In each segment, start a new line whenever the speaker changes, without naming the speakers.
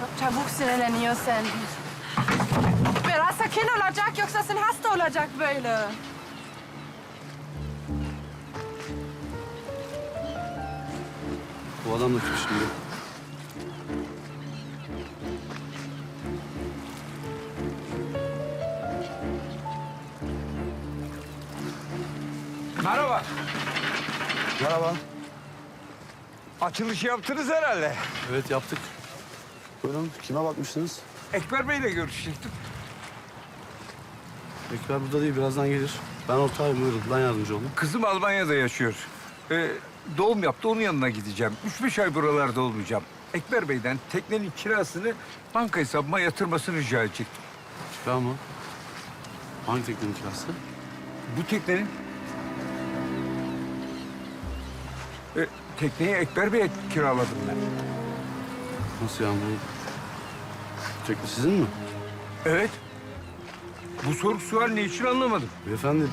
Çok çabuk sinirleniyorsun. Biraz sakin olacak yoksa sen hasta olacak böyle.
Bu adam da kim şimdi?
Merhaba.
Merhaba.
Açılış yaptınız herhalde.
Evet yaptık. Buyurun kime bakmıştınız?
Ekber Bey'le görüşecektim.
Ekber burada değil birazdan gelir. Ben ortağıyım buyurun ben yardımcı olun.
Kızım Almanya'da yaşıyor. Ee, doğum yaptı, onun yanına gideceğim. Üç beş ay buralarda olmayacağım. Ekber Bey'den teknenin kirasını banka hesabıma yatırmasını rica edecektim.
Kira mı? Hangi teknenin kirası?
Bu teknenin... Ee, tekneyi Ekber Bey'e kiraladım ben.
Nasıl yani Tekne sizin mi?
Evet. Bu soru sual ne için anlamadım.
Beyefendi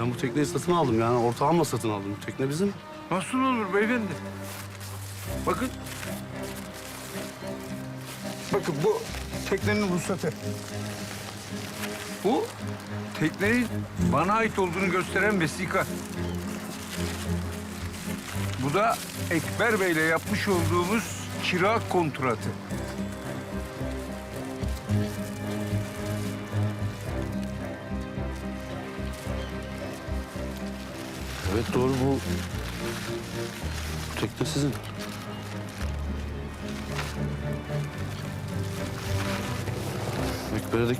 ben bu tekneyi satın aldım yani ortağımla satın aldım. Bu tekne bizim.
Nasıl olur beyefendi? Bakın. Bakın bu teknenin ruhsatı. Bu teknenin bana ait olduğunu gösteren vesika. Bu da Ekber Bey'le yapmış olduğumuz kira kontratı.
Evet doğru bu. bu tekne sizin. Ekber'e de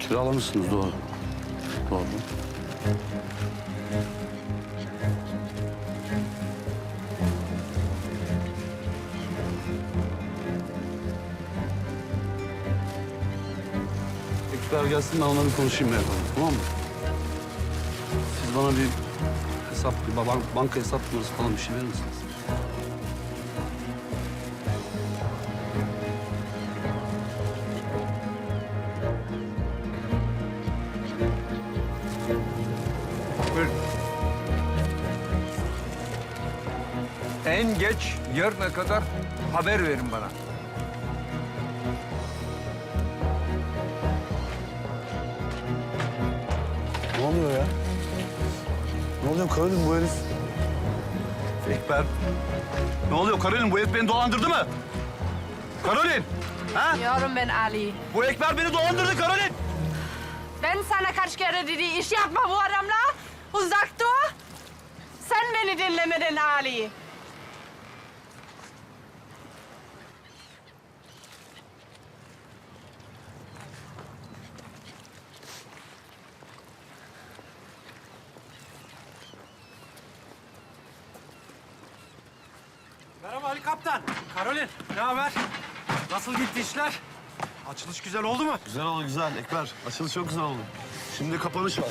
kiralamışsınız doğru. Doğru. Ekber gelsin ben onunla bir konuşayım beyefendi. Tamam mı? Siz bana bir hesap, bir ban- banka hesap numarası falan bir şey verir misiniz?
Buyurun. En geç yarına kadar haber verin bana.
Ne oluyor ya? Ne oluyor Karolin bu herif?
Ekber. Ne oluyor Karolin? Bu herif beni dolandırdı mı? Karolin! Ha?
Diyorum ben Ali.
Bu Ekber beni dolandırdı Karolin!
Ben sana kaç kere dedi iş yapma bu adamla. Uzak dur. Sen beni dinlemedin Ali.
Ali Kaptan. Karolin, ne haber? Nasıl gitti işler? Açılış güzel oldu mu?
Güzel oldu güzel Ekber. Açılış çok güzel oldu. Şimdi kapanış var.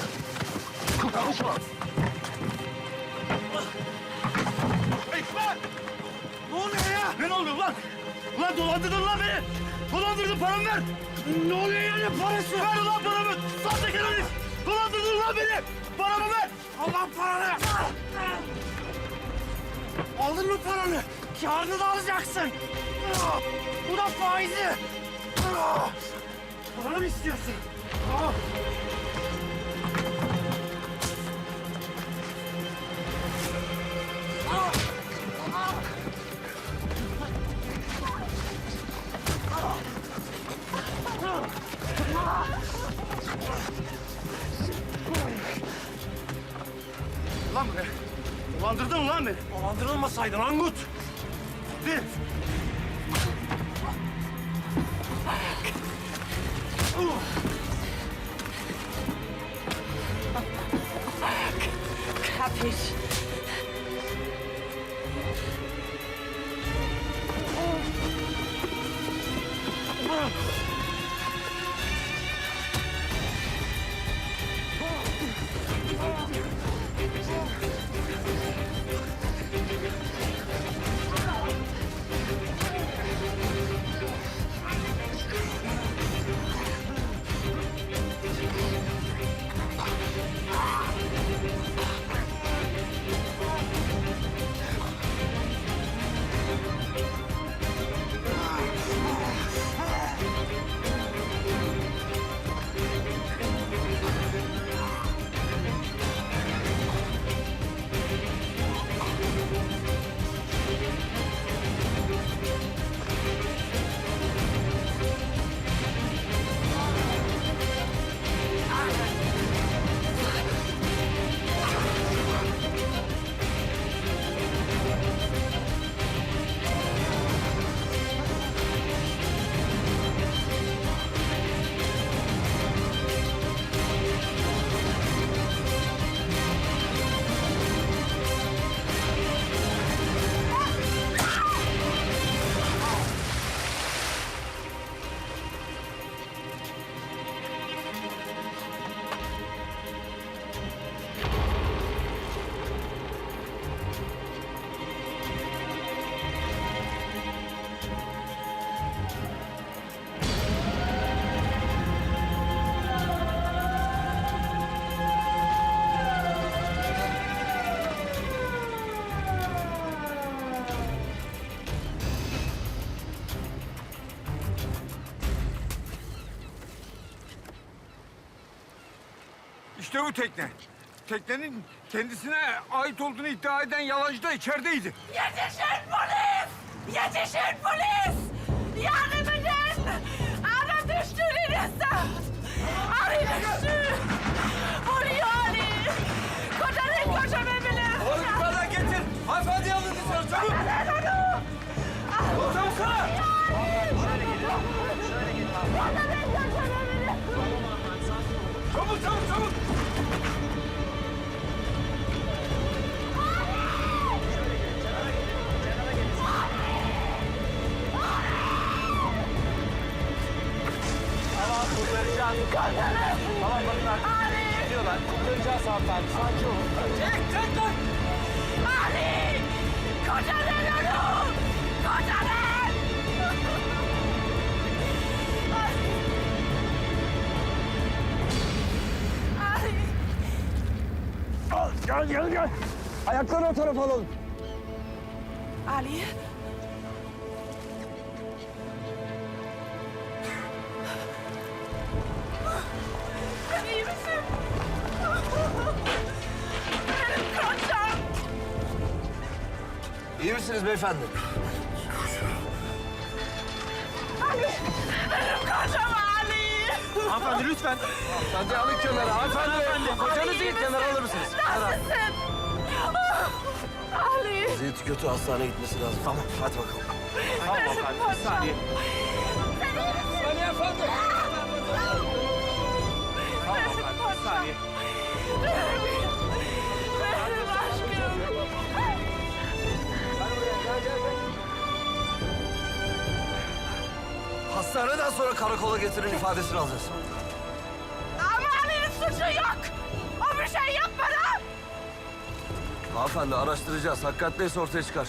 Kapanış var. Ekber!
Ne oluyor ya?
Ne oluyor lan? Ulan dolandırdın lan beni! Dolandırdın paramı ver!
Ne oluyor ya? Ne parası?
Ver ulan paramı! Sahtekar herif! Dolandırdın lan beni! Paramı ver!
Allah paranı! Aldın mı paranı? Kârını da alacaksın. Bu da faizi. Paranı mı istiyorsun?
Lan be! Dolandırdın lan beni!
Dolandırılmasaydın Angut.
Bir!
Kapisch.
İşte bu tekne. Teknenin kendisine ait olduğunu iddia eden yalancı da içerideydi.
Yetişin polis! Yetişin polis! Yardım edin! Adam düştü denizde!
Hanımefendi. Sakin olun. Çek çek lan.
Ali! Kurtarın onu! Kurtarın! Ali!
Gel gel gel. Ayakları o tarafa alalım.
Ali!
Misiniz beyefendi?
Ali! Benim kocam Ali!
Hanımefendi lütfen. Hanımefendi alın kenara. Hanımefendi. Kocanızı
iyi
kenara alır mısınız?
Nasılsın? Ali!
Vaziyeti kötü hastaneye gitmesi lazım. Tamam hadi bakalım.
Tamam hanımefendi. Bir saniye. Saniye efendi.
Hastaneden sonra karakola getirin ifadesini alacağız.
Ama Ali'nin suçu yok! O bir şey yapmadı!
Hanımefendi araştıracağız. Hakikatliyse ortaya çıkar.